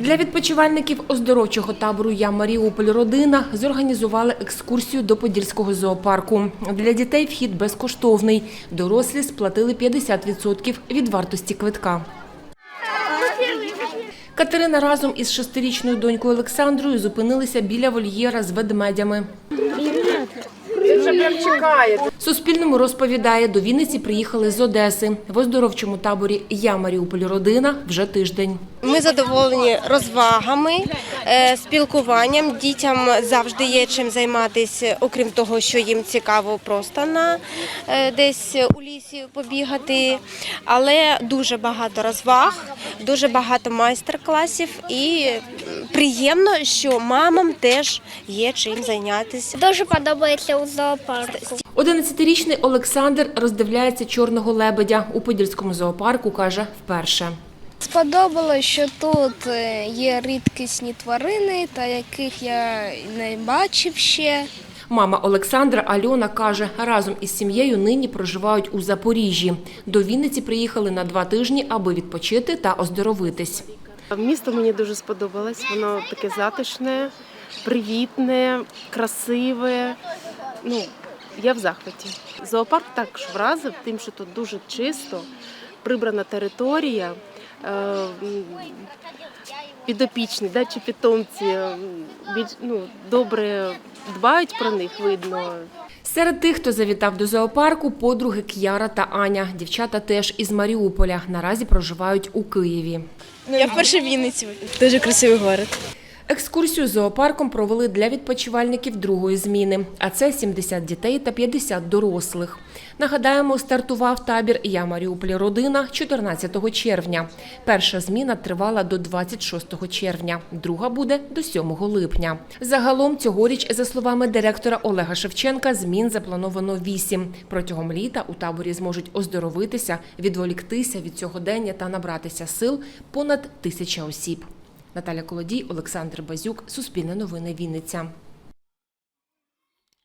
Для відпочивальників оздоровчого табору Я Маріуполь Родина зорганізували екскурсію до Подільського зоопарку. Для дітей вхід безкоштовний. Дорослі сплатили 50% від вартості квитка. Катерина разом із шестирічною донькою Олександрою зупинилися біля вольєра з ведмедями. Суспільному розповідає, до Вінниці приїхали з Одеси. В оздоровчому таборі Я Маріуполь Родина вже тиждень. Ми задоволені розвагами, е, спілкуванням. Дітям завжди є чим займатися, окрім того, що їм цікаво просто на е, десь у лісі побігати. Але дуже багато розваг, дуже багато майстер-класів і приємно, що мамам теж є чим зайнятися. Дуже подобається у зоопарку. 11-річний Олександр роздивляється чорного лебедя у Подільському зоопарку, каже, вперше. Сподобалось, що тут е, є рідкісні тварини, та яких я не бачив ще. Мама Олександра Альона каже, разом із сім'єю нині проживають у Запоріжжі. До Вінниці приїхали на два тижні, аби відпочити та оздоровитись. Місто мені дуже сподобалось. Воно таке затишне, привітне, красиве. Ну, я в захваті. Зоопарк також вразив тим, що тут дуже чисто, прибрана територія. е, Підопічні, да, чи питомці ну, добре дбають про них, видно. Серед тих, хто завітав до зоопарку, подруги К'яра та Аня. Дівчата теж із Маріуполя. Наразі проживають у Києві. Я вперше в Вінниці. Дуже красивий город. Екскурсію зоопарком провели для відпочивальників другої зміни, а це 70 дітей та 50 дорослих. Нагадаємо, стартував табір «Я Маріуполь Родина» 14 червня. Перша зміна тривала до 26 червня, друга буде до 7 липня. Загалом цьогоріч, за словами директора Олега Шевченка, змін заплановано 8. Протягом літа у таборі зможуть оздоровитися, відволіктися від сьогодення та набратися сил понад тисяча осіб. Наталя Колодій, Олександр Базюк, Суспільне новини Вінниця.